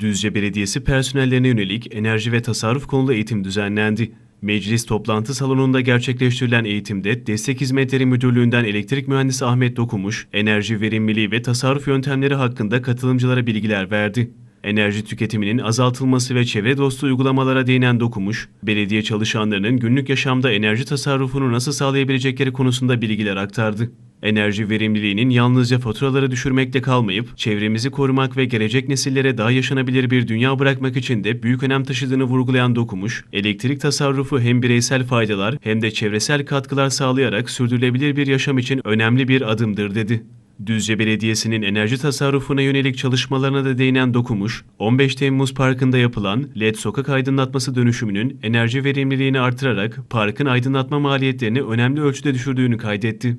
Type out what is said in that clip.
Düzce Belediyesi personellerine yönelik enerji ve tasarruf konulu eğitim düzenlendi. Meclis toplantı salonunda gerçekleştirilen eğitimde Destek Hizmetleri Müdürlüğü'nden elektrik mühendisi Ahmet Dokumuş, enerji verimliliği ve tasarruf yöntemleri hakkında katılımcılara bilgiler verdi. Enerji tüketiminin azaltılması ve çevre dostu uygulamalara değinen Dokumuş, belediye çalışanlarının günlük yaşamda enerji tasarrufunu nasıl sağlayabilecekleri konusunda bilgiler aktardı. Enerji verimliliğinin yalnızca faturaları düşürmekle kalmayıp, çevremizi korumak ve gelecek nesillere daha yaşanabilir bir dünya bırakmak için de büyük önem taşıdığını vurgulayan Dokumuş, elektrik tasarrufu hem bireysel faydalar hem de çevresel katkılar sağlayarak sürdürülebilir bir yaşam için önemli bir adımdır dedi. Düzce Belediyesi'nin enerji tasarrufuna yönelik çalışmalarına da değinen Dokumuş, 15 Temmuz Parkı'nda yapılan LED sokak aydınlatması dönüşümünün enerji verimliliğini artırarak parkın aydınlatma maliyetlerini önemli ölçüde düşürdüğünü kaydetti.